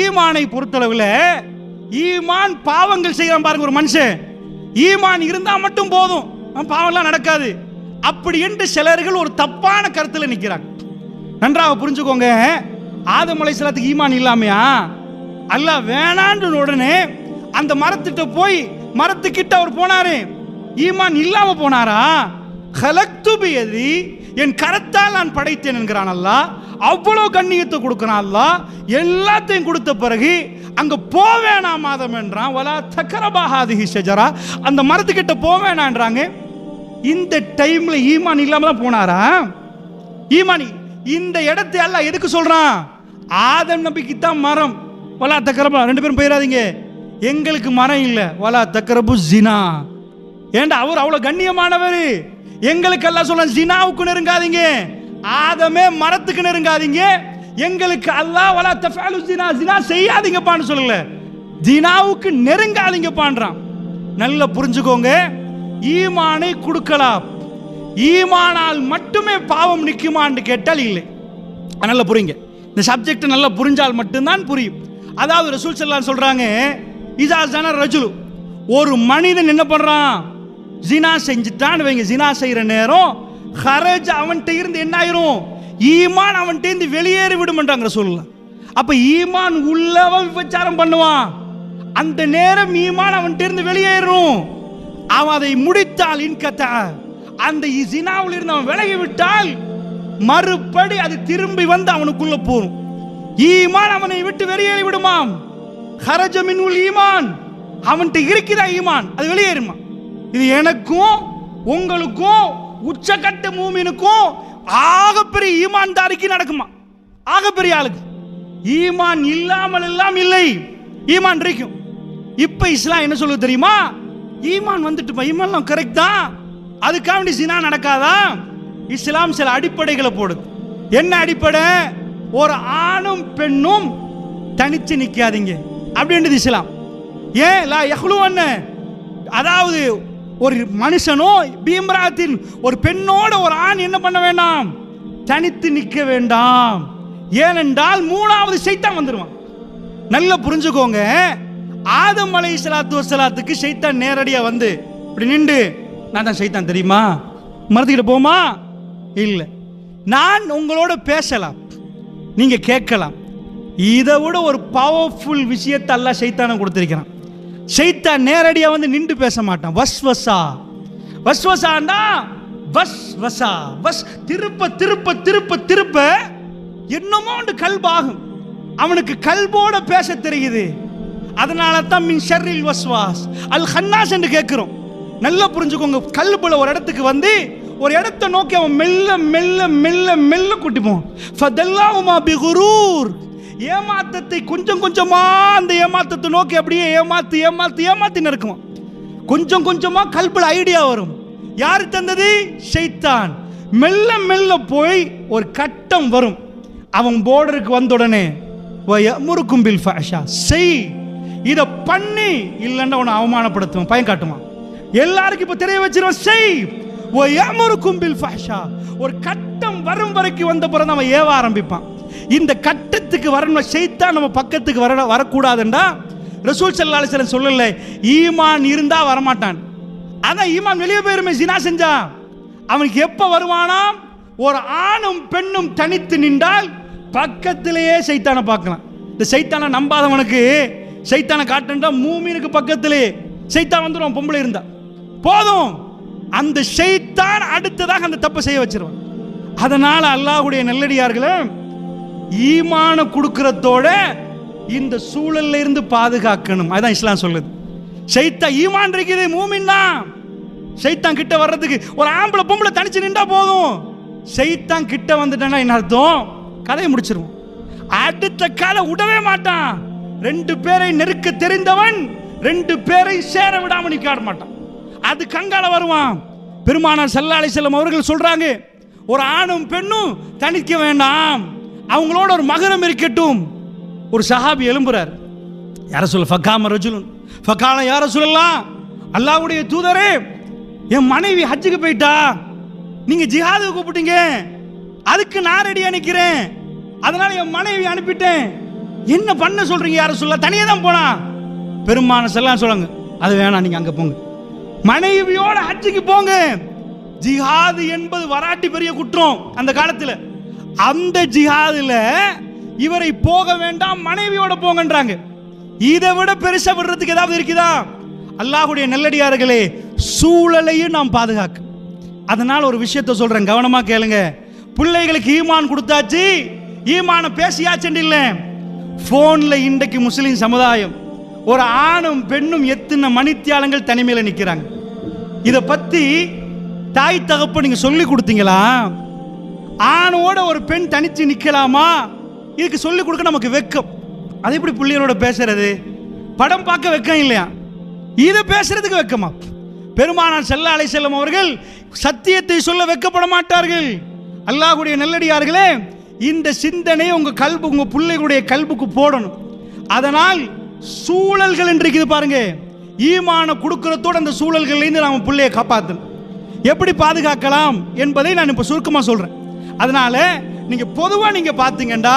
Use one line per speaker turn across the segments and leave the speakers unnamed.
ஈமானை பொறுத்தளவில் ஈமான் பாவங்கள் செய்யலாம் பாருங்க ஒரு மனுஷன். ஈமான் இருந்தால் மட்டும் போதும். பாவம்லாம் நடக்காது. அப்படி என்று சிலர்கள் ஒரு தப்பான கருத்தில் நிற்கிறாங்க நன்றாக புரிஞ்சுக்கோங்க. ஆதம் அலைஹிஸ்ஸலாத்துக்கு ஈமான் இல்லாமையா? அல்ல வேணான்ற உடனே அந்த மரத்திட்ட போய் மரத்துக்கிட்ட அவர் போனாரு. ஈமான் இல்லாம போனாரா? கலக்து பியதி என் கரத்தால் நான் படைத்தேன் என்கிறான் அல்லாஹ். அவ்வளோ கண்ணியத்தை கொடுக்கிறான் அல்லாஹ். எல்லாத்தையும் கொடுத்த பிறகு அங்க போவேணா மாதம் என்றான். வலா தக்கரபாகாதிகி ஷஜரா. அந்த மரத்துக்கிட்ட போவேணான்றாங்க இந்த டைம்ல ஈமான் இல்லாம தான் போனாரா? ஈமானி இந்த இடத்தை எல்லாம் எதுக்கு சொல்றான்? ஆதம் நபிக்கு தான் மரம். வலா தக்கரபா ரெண்டு பேரும் போயிடாதீங்க எங்களுக்கு மரம் இல்லை. வலா தக்கரபு ஜினா ஏண்டா அவர் அவ்வளோ கண்ணியமானவர். எங்களுக்கு எல்லாம் சொல்ல ஜினாவுக்கு நெருங்காதீங்க. ஆதமே மரத்துக்கு நெருங்காதீங்க. எங்களுக்கு அல்லாஹ் வலா தஃபாலு ஜினா ஜினா செய்யாதீங்கப்பான்னு சொல்லல. ஜினாவுக்கு நெருங்காதீங்கப்பான்றான். நல்லா புரிஞ்சுக்கோங்க. ஈமானை கொடுக்கலாம். ஈமானால் மட்டுமே பாவம் நிற்குமான்னு கேட்டால் இல்லை. நல்லா புரியுங்க. இந்த சப்ஜெக்ட் நல்லா புரிஞ்சால் மட்டும்தான் புரியும். அதாவது ரசூல் செல்லான்னு சொல்கிறாங்க இதா ஜன ரஜுலு. ஒரு மனிதன் என்ன பண்ணுறான் ஜினா செஞ்சுட்டான்னு வைங்க. ஜினா செய்கிற நேரம் ஹரஜ் அவன்கிட்ட இருந்து என்ன ஆயிரும்? ஈமான் அவன்கிட்ட இருந்து வெளியேறி விடுமன்றாங்க சொல்லலாம் அப்ப ஈமான் உள்ளவன் விபச்சாரம் பண்ணுவான். அந்த நேரம் ஈமான் அவன்கிட்ட இருந்து வெளியேறும். அவன் அதை முடித்தால் இன்கத்த. அந்த ஜினாவில் இருந்து அவன் விலகி விட்டால் மறுபடி அது திரும்பி வந்து அவனுக்குள்ள போகும். ஈமான் அவனை விட்டு வெளியேறி விடுமாம். ஹரஜமின் உள் ஈமான். அவன்கிட்ட இருக்குதா ஈமான்? அது வெளியேறுமா? இது எனக்கும் உங்களுக்கும் உச்சக்கட்ட மூமினுக்கும் ஆகப்பெரிய ஈமான்தாரிக்கு நடக்குமா? ஆகப்பெரிய ஆளுக்கு. ஈமான் இல்லாமல் எல்லாம் இல்லை. ஈமான் இருக்கும் இப்ப இஸ்லாம் என்ன சொல்லுது தெரியுமா? ஈமான் வந்துட்டு ஈமான் கரெக்ட் தான். அதுக்காக வேண்டி சினா நடக்காதா? இஸ்லாம் சில அடிப்படைகளை போடுது. என்ன அடிப்படை? ஒரு ஆணும் பெண்ணும் தனிச்சு நிற்காதீங்க அப்படின்றது இஸ்லாம்? ஏன்? லா யஹ்லுவன்ன அதாவது ஒரு மனுஷனோ பீம்ராத்தின் ஒரு பெண்ணோட ஒரு ஆண் என்ன பண்ண வேண்டாம்? தனித்து நிற்க வேண்டாம். ஏனென்றால் மூணாவது சைத்தான் வந்துடுவான் நல்லா புரிஞ்சுக்கோங்க. ஆதம் அலை சலாத்து வசலாத்துக்கு சைத்தான் நேரடியாக வந்து இப்படி நின்று நான் தான் சைத்தான் தெரியுமா? மறந்துக்கிட்டு போமா? இல்லை. நான் உங்களோட பேசலாம். நீங்கள் கேட்கலாம். இதை விட ஒரு பவர்ஃபுல் விஷயத்தை எல்லாம் சைத்தானம் கொடுத்துருக்கிறான். செய்தா நேரடியா வந்து நின்று பேச மாட்டான். வஸ் வசா. வஸ் வஸ் வசா. வஸ் திருப்ப திருப்ப திருப்ப திருப்ப என்னமோ ஒன்று கல்பாகும். அவனுக்கு கல்போட பேச தெரியுது. அதனால தான் மின் ஷர்ரில் வஸ்வாஸ் அல் ஹன்னாஸ் என்று கேட்குறோம். நல்லா புரிஞ்சுக்கோங்க. கல்புல ஒரு இடத்துக்கு வந்து ஒரு இடத்த நோக்கி அவன் மெல்ல மெல்ல மெல்ல மெல்ல கூட்டி போவான். ஃபதல்லாஹுமா பிகுரூர் ஏமாத்தத்தை கொஞ்சம் கொஞ்சமா அந்த ஏமாத்தத்தை நோக்கி அப்படியே ஏமாத்து ஏமாத்து ஏமாத்தி நறுக்குவான் கொஞ்சம் கொஞ்சமா கல்பில் ஐடியா வரும். யாரு தந்தது? ஷைத்தான். மெல்ல மெல்ல போய் ஒரு கட்டம் வரும். அவன் போர்டருக்கு வந்த உடனே முறுக்கும் பில் ஃபேஷா செய். இதை பண்ணி இல்லைன்னா உன்னை அவமானப்படுத்துவான். பயன் காட்டுவான். எல்லாருக்கும் இப்போ தெரிய வச்சிருவான் செய். முறுக்கும் பில் ஃபேஷா ஒரு கட்டம் வரும் வரைக்கும் வந்த பிறகு அவன் ஏவ ஆரம்பிப்பான். இந்த கட்டத்துக்கு வரணும் செய்தான் நம்ம பக்கத்துக்கு வர வரக்கூடாதுண்டா. ரசூல் சல்லா அலிஸ்லாம் சொல்லல ஈமான் இருந்தா வரமாட்டான். அதான் ஈமான் வெளியே போயிருமே ஜினா செஞ்சா. அவனுக்கு எப்ப வருவானாம் ஒரு ஆணும் பெண்ணும் தனித்து நின்றால் பக்கத்திலேயே சைத்தானை பார்க்கலாம். இந்த சைத்தானை நம்பாதவனுக்கு சைத்தானை காட்டுன்றா மூமீனுக்கு பக்கத்திலே சைத்தான் வந்துடும் பொம்பளை இருந்தா. போதும். அந்த ஷைத்தான் அடுத்ததாக அந்த தப்பை செய்ய வச்சிருவான். அதனால் அல்லாஹுடைய நல்லடியார்களே ஈமான கொடுக்கறதோட இந்த சூழல்ல இருந்து பாதுகாக்கணும். அதான் இஸ்லாம் சொல்லுது. சைத்தா ஈமான் இருக்குது மூமின் தான். ஷைத்தான் கிட்ட வர்றதுக்கு ஒரு ஆம்பளை பொம்பளை தனிச்சு நின்றா போதும். சைத்தான் கிட்ட வந்துட்டானா என்ன அர்த்தம்? கதையை முடிச்சிருவோம். அடுத்த காலை விடவே மாட்டான். ரெண்டு பேரை நெருக்க தெரிந்தவன் ரெண்டு பேரை சேர விடாம காட மாட்டான். அது கங்கால வருவான். பெருமானார் சல்லாலை செல்லம் அவர்கள் சொல்றாங்க ஒரு ஆணும் பெண்ணும் தனிக்க வேண்டாம். அவங்களோட ஒரு மகனம் இருக்கட்டும். ஒரு சஹாபி எழும்புறார். யார சொல்ல ஃபக்காம ரஜுலன். ஃபக்கால யார சொல்லலாம் அல்லாவுடைய தூதரே என் மனைவி ஹஜ்ஜுக்கு போயிட்டா. நீங்க ஜிஹாது கூப்பிட்டீங்க. அதுக்கு நான் ரெடியாக நிற்கிறேன் அதனால என் மனைவி அனுப்பிட்டேன். என்ன பண்ண சொல்றீங்க யார சொல்ல தனியே தான் போனா. பெருமான செல்லாம் சொல்லுங்க அது வேணாம் நீங்க அங்க போங்க. மனைவியோட ஹஜ்ஜுக்கு போங்க. ஜிஹாது என்பது வராட்டி பெரிய குற்றம். அந்த காலத்துல அந்த ஜிஹாதுல இவரை போக வேண்டாம் மனைவியோட போங்கன்றாங்க. இதை விட பெருசா விடுறதுக்கு ஏதாவது இருக்குதா? அல்லாஹுடைய நல்லடியார்களே சூழலையும் நாம் பாதுகாக்க. அதனால் ஒரு விஷயத்தை சொல்றேன் கவனமா கேளுங்க. பிள்ளைகளுக்கு ஈமான் கொடுத்தாச்சு ஈமான பேசியாச்சுன்னு இல்லை. போன்ல இன்றைக்கு முஸ்லிம் சமுதாயம் ஒரு ஆணும் பெண்ணும் எத்தனை மணித்தியாலங்கள் தனிமையில் நிற்கிறாங்க இதை பத்தி தாய் தகப்ப நீங்க சொல்லி கொடுத்தீங்களா? ஆணோட ஒரு பெண் தனிச்சு நிக்கலாமா? இதுக்கு சொல்லி கொடுக்க நமக்கு வெக்கம். அது எப்படி பிள்ளைகளோட பேசுறது? படம் பார்க்க வெக்கம் இல்லையா? இதை பேசுறதுக்கு வெக்கமா? பெருமானார் செல்ல அலை செல்லும் அவர்கள் சத்தியத்தை சொல்ல வெக்கப்பட மாட்டார்கள். அல்லாஹுடைய நல்லடியார்களே இந்த சிந்தனை உங்க கல்பு உங்க பிள்ளைகளுடைய கல்புக்கு போடணும். அதனால் சூழல்கள் இன்றைக்கு பாருங்க. ஈமான கொடுக்கறதோடு அந்த சூழல்கள்லேருந்து நாம் பிள்ளையை காப்பாற்றணும் எப்படி பாதுகாக்கலாம் என்பதை நான் இப்போ சுருக்கமாக சொல்கிறேன் அதனால நீங்க பொதுவா நீங்க பார்த்தீங்கன்னா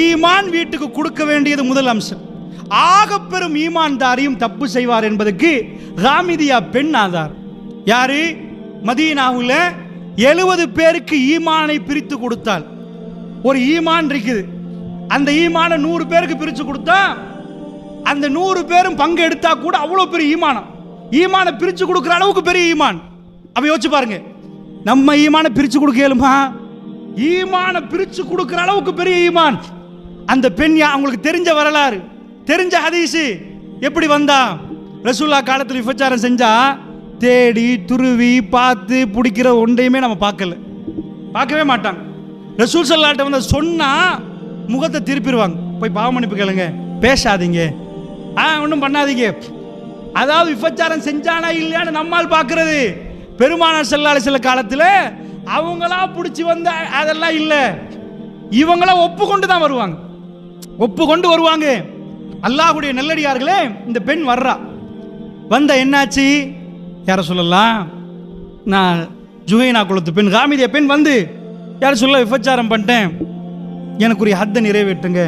ஈமான் வீட்டுக்கு கொடுக்க வேண்டியது முதல் அம்சம். ஆகப்பெரும் ஈமான்தாரியும் தப்பு செய்வார் என்பதற்கு ராமிதியா பெண் ஆதார். யாரு? மதீனாவுல எழுபது பேருக்கு ஈமானை பிரித்து கொடுத்தால் ஒரு ஈமான் இருக்குது. அந்த ஈமானை நூறு பேருக்கு பிரித்து கொடுத்தா அந்த நூறு பேரும் பங்கு எடுத்தா கூட அவ்வளோ பெரிய ஈமானம். ஈமானை பிரித்து கொடுக்குற அளவுக்கு பெரிய ஈமான். அப்போ யோசிச்சு பாருங்க. நம்ம ஈமானை பிரித்து கொடுக்க இயலுமா ஈமான பிரித்து கொடுக்குற அளவுக்கு பெரிய ஈமான். அந்த பெண் அவங்களுக்கு தெரிஞ்ச வரலாறு தெரிஞ்ச ஹதீஸு. எப்படி வந்தா? ரசூல்லா காலத்தில் விபச்சாரம் செஞ்சா தேடி துருவி பார்த்து பிடிக்கிற ஒன்றையுமே நம்ம பார்க்கல. பார்க்கவே மாட்டாங்க. ரசூல் சல்லாட்ட வந்து சொன்னா முகத்தை திருப்பிடுவாங்க. போய் பாவமன்னிப்பு கேளுங்க பேசாதீங்க. ஆ ஒன்றும் பண்ணாதீங்க. அதாவது விபச்சாரம் செஞ்சானா இல்லையான்னு நம்மால் பார்க்கறது. பெருமானார் செல்லாலை சில காலத்தில் அவங்களா பிடிச்சி வந்த அதெல்லாம் இல்லை. இவங்களா ஒப்புக்கொண்டு தான் வருவாங்க. ஒப்புக்கொண்டு வருவாங்க. அல்லாஹுடைய நல்லடியார்களே இந்த பெண் வர்றா. வந்த என்னாச்சு? யார சொல்லலாம்? நான் ஜுகைனா குளத்து பெண் காமிதிய பெண் வந்து யார சொல்ல விபச்சாரம் பண்ணிட்டேன்? எனக்குரிய ஹத்தை நிறைவேற்றுங்க.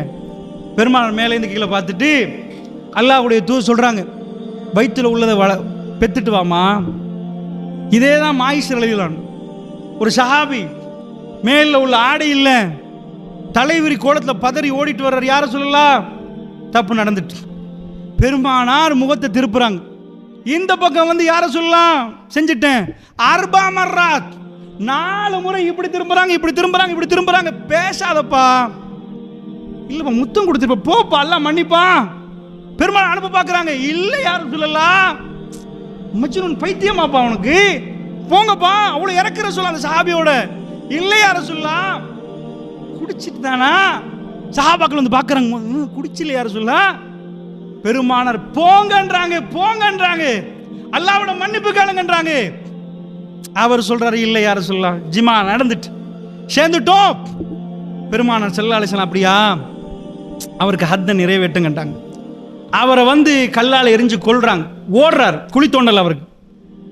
பெருமாள் மேலேருந்து கீழே பார்த்துட்டு அல்லாஹுடைய தூ சொல்கிறாங்க வயிற்றில் உள்ளதை வள பெத்துட்டு வாமா இதே தான் மாயிஷர் எழுதிலான் ஒரு சஹாபி மேலில் உள்ள ஆடை இல்லை. தலைவிரி கோலத்தில் பதறி ஓடிட்டு வர்றார். யாரை சொல்லலாம் தப்பு நடந்துட்டு. பெருமானார் முகத்தை திருப்புறாங்க. இந்த பக்கம் வந்து யாரை சொல்லலாம் செஞ்சிட்டேன். அர்பா மர்ராத். நாலு முறை இப்படி திரும்புறாங்க இப்படி திரும்புறாங்க இப்படி திரும்புறாங்க. பேசாதப்பா. இல்லைப்பா முத்தம் கொடுத்துருப்ப. போப்பா எல்லாம் மன்னிப்பா. பெருமாள் அனுப்ப பார்க்குறாங்க இல்லை யாரும் சொல்லலாம் மஜ்னூன் பைத்தியமாப்பா அவனுக்கு. போங்கப்பா அவ்வளோ இறக்குற சொல்ல அந்த சஹாபியோட. இல்லை யார சொல்லலாம் குடிச்சிட்டு தானா? சஹாபாக்கள் வந்து பார்க்குறாங்க "ம், குடிச்சில யார பெருமானார் போங்கன்றாங்க போங்கன்றாங்க. அல்லாவோட மன்னிப்பு கேளுங்கன்றாங்க. அவர் சொல்றாரு இல்லை யார சொல்லலாம் ஜிமா நடந்துட்டு சேர்ந்துட்டோம். பெருமானார் செல்லாலேசன் அப்படியா? அவருக்கு ஹத்தை நிறைவேற்றுங்கன்றாங்க அவரை வந்து கல்லால் எரிஞ்சு கொள்றாங்க ஓடுறார் குழி தோண்டல் அவருக்கு.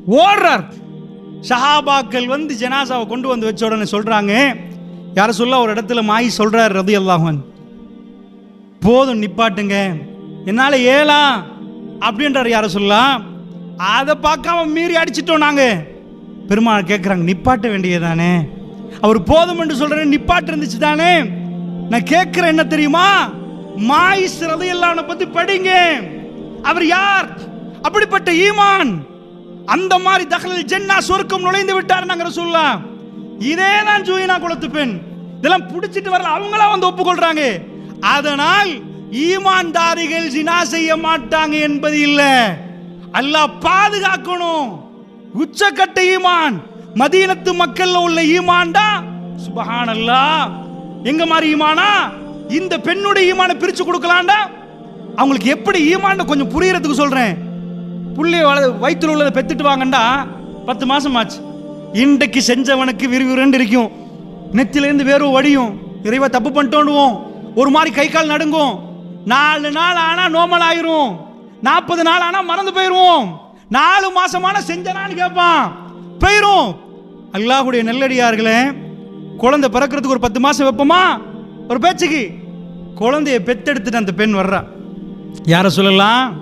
ஓடுறார். ஷஹாபாக்கள் வந்து ஜனாசாவை கொண்டு வந்து வச்ச உடனே சொல்கிறாங்க யார சொல்ல ஒரு இடத்துல மாயி சொல்கிறார் ரதி அல்லாஹன் போதும் நிப்பாட்டுங்க. என்னால் ஏலா அப்படின்றார் யார சொல்லலாம் அதை பார்க்காம மீறி அடிச்சிட்டோம் நாங்கள் பெருமாள் கேட்குறாங்க நிப்பாட்ட வேண்டியது தானே அவர் போதும் என்று சொல்றேன் நிப்பாட்டு இருந்துச்சு தானே நான் கேட்குற என்ன தெரியுமா? மாயிஸ் ரதையெல்லாம் பற்றி படிங்க. அவர் யார்? அப்படிப்பட்ட ஈமான். அந்த மாதிரி தகலில் ஜென்னா சொர்க்கம் நுழைந்து விட்டார் நாங்கள் சொல்லலாம் இதே தான் ஜூயினா குலத்து பெண். இதெல்லாம் பிடிச்சிட்டு வரல அவங்களா வந்து ஒப்புக்கொள்றாங்க. அதனால் ஈமான்தாரிகள் ஜினா செய்ய மாட்டாங்க என்பது இல்லை. அல்லாஹ் பாதுகாக்கணும். உச்சக்கட்ட ஈமான். மதீனத்து மக்கள்ல உள்ள ஈமான்டா? சுபஹானல்லாஹ். எங்க மாதிரி ஈமானா? இந்த பெண்ணுடைய ஈமானை பிரிச்சு கொடுக்கலாம்டா? அவங்களுக்கு எப்படி ஈமான்னு கொஞ்சம் புரியறதுக்கு சொல்றேன். புள்ளைய வள வயிற்றுல உள்ளதை பெத்துட்டு வாங்கண்டா. பத்து மாதம் ஆச்சு. இன்றைக்கு செஞ்சவனுக்கு விறுவிறுன்னு இருக்கும். நெத்திலேருந்து வேறு வடியும். இறைவா தப்பு பண்ணிட்டோண்டுவோம் ஒரு மாதிரி கை கால் நடுங்கும். நாலு நாள் ஆனால் நோமல் ஆயிரும். நாற்பது நாள் ஆனால் மறந்து போயிடுவோம் நாலு மாசமான செஞ்சனான்னு கேட்பான் போயிரும். அல்லாஹுடைய நெல்லடியார்களே குழந்தை பிறக்கிறதுக்கு ஒரு பத்து மாசம் வைப்போமா? ஒரு பேச்சுக்கு. குழந்தைய பெத்தெடுத்துட்டு அந்த பெண் வர்றா. யாரை சொல்லலாம்?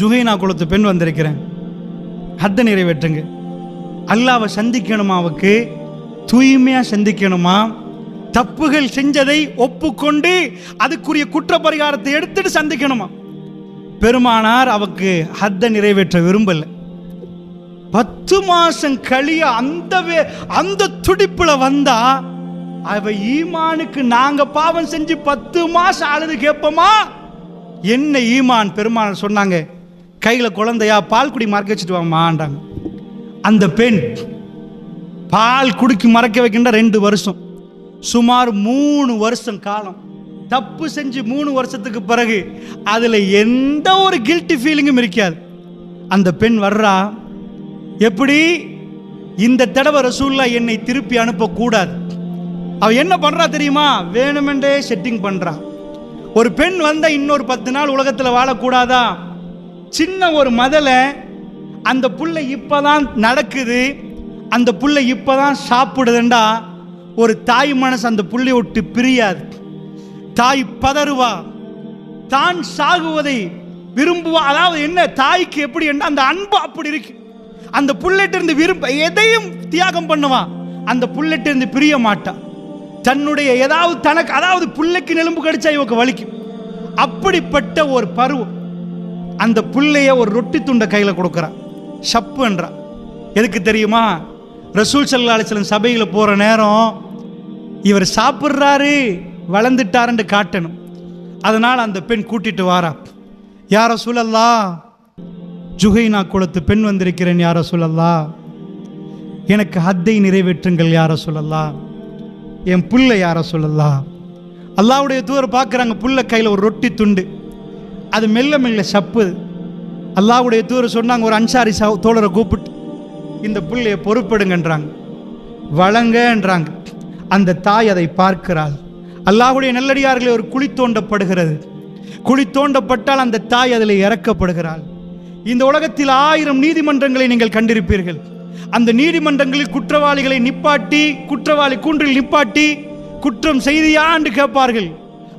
ஜுகைனா குலத்து பெண் வந்திருக்கிறேன். ஹத்த நிறைவேற்றுங்க. அல்லாவை சந்திக்கணுமா அவக்கு? தூய்மையாக சந்திக்கணுமா? தப்புகள் செஞ்சதை ஒப்புக்கொண்டு அதுக்குரிய குற்ற பரிகாரத்தை எடுத்துட்டு சந்திக்கணுமா? பெருமானார் அவக்கு ஹத்தை நிறைவேற்ற விரும்பலை. பத்து மாசம் கழிய அந்த வே- அந்த துடிப்புல வந்தா அவ ஈமானுக்கு நாங்க பாவம் செஞ்சு பத்து மாசம் அழுது கேட்போமா என்ன ஈமான்? பெருமானார் சொன்னாங்க கையில் குழந்தையா பால் குடி மறக்க வச்சுட்டு வாமான்றாங்க. அந்த பெண் பால் குடிக்கு மறக்க வைக்கின்ற ரெண்டு வருஷம். சுமார் மூணு வருஷம் காலம். தப்பு செஞ்சு மூணு வருஷத்துக்கு பிறகு அதில் எந்த ஒரு கில்ட்டி ஃபீலிங்கும் இருக்காது. அந்த பெண் வர்றா எப்படி? இந்த தடவை ரசூல்லா என்னை திருப்பி அனுப்பக்கூடாது. அவள் என்ன பண்ணுறா தெரியுமா? வேணுமென்றே செட்டிங் பண்றா. ஒரு பெண் வந்தால் இன்னொரு பத்து நாள் உலகத்தில் வாழக்கூடாதா? சின்ன ஒரு மதலை அந்த புள்ள இப்பதான் நடக்குது அந்த புள்ள இப்பதான் சாப்பிடுதுண்டா ஒரு தாய் மனசு அந்த புள்ளை விட்டு பிரியாது. தாய் பதறுவா. தான் சாகுவதை விரும்புவா. அதாவது என்ன தாய்க்கு எப்படி என்ன அந்த அன்பு அப்படி இருக்கு. அந்த புள்ளட்டிருந்து விரும்ப எதையும் தியாகம் பண்ணுவா. அந்த புள்ளட்டிருந்து பிரிய மாட்டா. தன்னுடைய ஏதாவது தனக்கு அதாவது புள்ளைக்கு நெலும்பு கடிச்சா இவக்கு வலிக்கும். அப்படிப்பட்ட ஒரு பருவம். அந்த பிள்ளைய ஒரு ரொட்டி துண்டை கையில் கொடுக்குறான். ஷப்புன்றா எதுக்கு தெரியுமா? ரசூல் சல்லா அலிஸ்லம் சபையில் போகிற நேரம் இவர் சாப்பிட்றாரு வளர்ந்துட்டாருன்னு காட்டணும். அதனால் அந்த பெண் கூட்டிட்டு வாரா. யார சூழல்லா ஜுகைனா குளத்து பெண் வந்திருக்கிறேன் யார சூழல்லா எனக்கு ஹத்தை நிறைவேற்றுங்கள் யார சொல்லல்லா என் புல்லை யார சொல்லல்லா அல்லாவுடைய தூதர் பார்க்குறாங்க புல்ல கையில் ஒரு ரொட்டி துண்டு. அது மெல்ல மெல்ல சப்புது. அல்லாவுடைய தூர சொன்னாங்க ஒரு அன்சாரி சா தோழரை கூப்பிட்டு இந்த பிள்ளையை பொறுப்படுங்கன்றாங்க. வழங்கன்றாங்க. அந்த தாய் அதை பார்க்கிறாள். அல்லாஹுடைய நல்லடியார்களே ஒரு குழி தோண்டப்படுகிறது. குழி தோண்டப்பட்டால் அந்த தாய் அதில் இறக்கப்படுகிறாள். இந்த உலகத்தில் ஆயிரம் நீதிமன்றங்களை நீங்கள் கண்டிருப்பீர்கள். அந்த நீதிமன்றங்களில் குற்றவாளிகளை நிப்பாட்டி குற்றவாளி கூன்றில் நிப்பாட்டி குற்றம் செய்தியா என்று கேட்பார்கள்.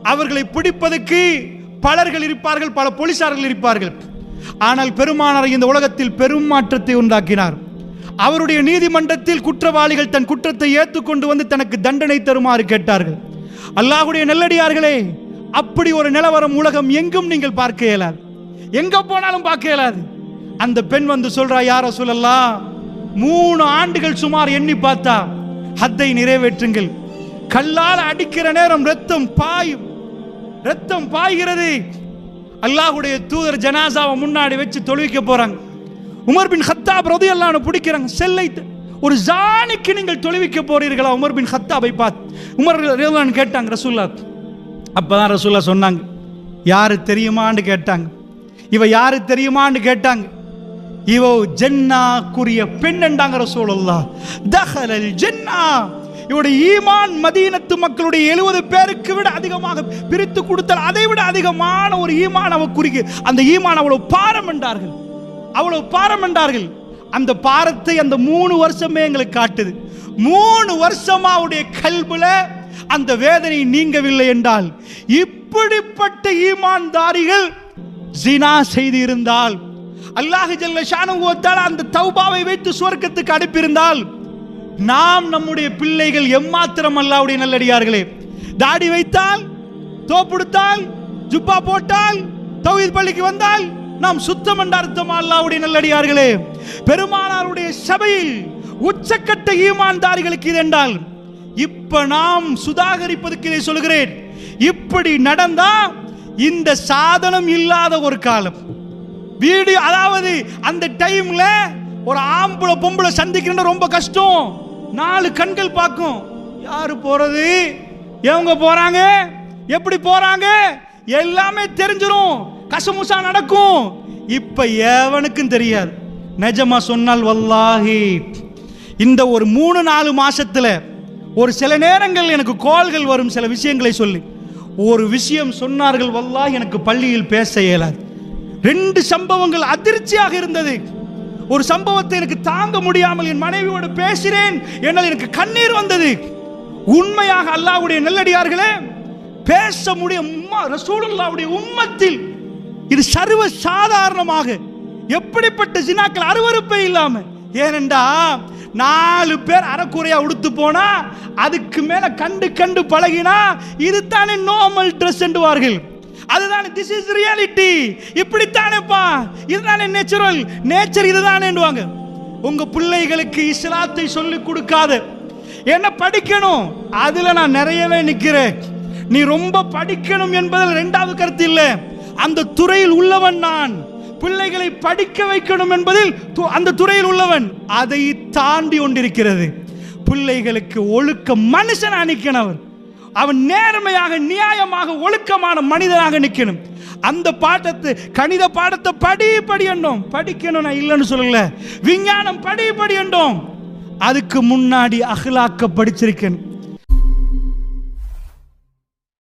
அவர்களை பிடிப்பதற்கு பலர்கள் இருப்பார்கள் பல போலீசார்கள் இருப்பார்கள். ஆனால் பெருமானார் இந்த உலகத்தில் பெரும் மாற்றத்தை உண்டாக்கினார். அவருடைய நீதிமன்றத்தில் குற்றவாளிகள் தன் குற்றத்தை ஏற்றுக்கொண்டு வந்து தனக்கு தண்டனை தருமாறு கேட்டார்கள். அல்லாஹுடைய நல்லடியார்களே அப்படி ஒரு நிலவரம் உலகம் எங்கும் நீங்கள் பார்க்க இயலாது. எங்க போனாலும் பார்க்க இயலாது. அந்த பெண் வந்து சொல்றா யார சொல்லலாம் மூணு ஆண்டுகள் சுமார் எண்ணி பார்த்தா ஹத்தை நிறைவேற்றுங்கள். கல்லால் அடிக்கிற நேரம் ரத்தம் பாயும். ரத்தம் பாய்கிறது. அல்லாஹுடைய தூதர் ஜனாசாவை முன்னாடி வச்சு தொழுவிக்க போறாங்க. உமர் பின் ஹத்தாப் ரதி அல்லாஹ்னு பிடிக்கிறாங்க. செல்லை ஒரு ஜானிக்கு நீங்கள் தொழுவிக்க போறீர்களா? உமர் பின் ஹத்தாபை பார்த்து. உமர் ரலியல்லாஹு கேட்டாங்க ரசூல்லா அப்பதான் ரசூல்லா சொன்னாங்க யாரு தெரியுமான்னு கேட்டாங்க. இவ யாரு தெரியுமான்னு கேட்டாங்க. இவோ ஜென்னாக்குரிய பெண்ணண்டாங்க ரசூலுல்லா தஹலல் ஜென்னா இவருடைய ஈமான் மதீனத்து மக்களுடைய எழுபது பேருக்கு விட அதிகமாக பிரித்து கொடுத்தால் அதை விட அதிகமான ஒரு ஈமான் அவ குறிக்கு அந்த ஈமான் அவ்வளவு பாரம் என்றார்கள். அவ்வளவு பாரம் என்றார்கள். அந்த பாரத்தை அந்த மூணு வருஷமே எங்களுக்கு காட்டுது. மூணு வருஷமா அவருடைய கல்புல அந்த வேதனை நீங்கவில்லை என்றால் இப்படிப்பட்ட ஈமான்தாரிகள் ஜினா செய்து இருந்தால் அல்லாஹ் ஜல்ல ஷானுவத்தால் அந்த தௌபாவை வைத்து சுவர்க்கத்துக்கு அனுப்பியிருந்தால் நாம் நம்முடைய பிள்ளைகள் எம்மாத்திரம் அல்லாவுடைய நல்லடியார்களே. தாடி வைத்தால் தோப்புடுத்தால் ஜுப்பா போட்டால் தௌஹீத் பள்ளிக்கு வந்தால் நாம் சுத்தம் என்ற அர்த்தம் அல்லாவுடைய நல்லடியார்களே. பெருமானாருடைய சபையில் உச்சக்கட்ட ஈமான்தாரிகளுக்கு இது என்றால் இப்ப நாம் சுதாகரிப்பதற்கு இதை சொல்கிறேன். இப்படி நடந்தா இந்த சாதனம் இல்லாத ஒரு காலம். வீடு அதாவது அந்த டைம்ல ஒரு ஆம்பளை பொம்பளை சந்திக்கிறேன்னு ரொம்ப கஷ்டம். நாலு கண்கள் பார்க்கும். யாரு போறது? எவங்க போறாங்க? எப்படி போறாங்க? எல்லாமே தெரிஞ்சிடும் கசமுசா நடக்கும். இப்ப எவனுக்கும் தெரியாது. நிஜமா சொன்னால் வல்லாஹி இந்த ஒரு மூணு நாலு மாசத்துல ஒரு சில நேரங்கள் எனக்கு கோல்கள் வரும் சில விஷயங்களை சொல்லி. ஒரு விஷயம் சொன்னார்கள் வல்லாஹ் எனக்கு பள்ளியில் பேச இயலாது. ரெண்டு சம்பவங்கள் அதிர்ச்சியாக இருந்தது. ஒரு சம்பவத்தை எனக்கு தாங்க முடியாமல் என் மனைவியோடு பேசினேன். என்னால் எனக்கு கண்ணீர் வந்தது. உண்மையாக அல்லாவுடைய நல்லடியார்களே பேச முடியும் உம்மா ரசூலுல்லாவுடைய உம்மத்தில் இது சர்வ சாதாரணமாக எப்படிப்பட்ட ஜினாக்கள் அருவருப்பே இல்லாம ஏனென்றா நாலு பேர் அறக்குறையா உடுத்து போனா அதுக்கு மேல கண்டு கண்டு பழகினா இதுதானே நார்மல் ட்ரெஸ் என்றுவார்கள். அதுதானே திஸ் இஸ் ரியாலிட்டி இப்படித்தானேப்பா. இதுதானே நேச்சுரல் நேச்சர் இதுதானேன்னுவாங்க உங்க பிள்ளைகளுக்கு இஸ்லாத்தை சொல்லி கொடுக்காது. என்ன படிக்கணும்? அதுல நான் நிறையவே நிக்கிறேன். நீ ரொம்ப படிக்கணும் என்பதில் இரண்டாவது கருத்து இல்லை. அந்த துறையில் உள்ளவன் நான். பிள்ளைகளை படிக்க வைக்கணும் என்பதில் து- அந்த துறையில் உள்ளவன். அதை தாண்டி கொண்டிருக்கிறது. பிள்ளைகளுக்கு ஒழுக்க மனுஷன் நிற்கணும் அவன் நேர்மையாக நியாயமாக ஒழுக்கமான மனிதனாக நிற்கணும் அந்த பாட்டத்தை கணித பாடத்தை படி படி என்றோம் படிக்கணும் நான் இல்லைன்னு சொல்லல. விஞ்ஞானம் படி படி என்றோம் அதுக்கு முன்னாடி அகலாக்க படிச்சிருக்கேன்.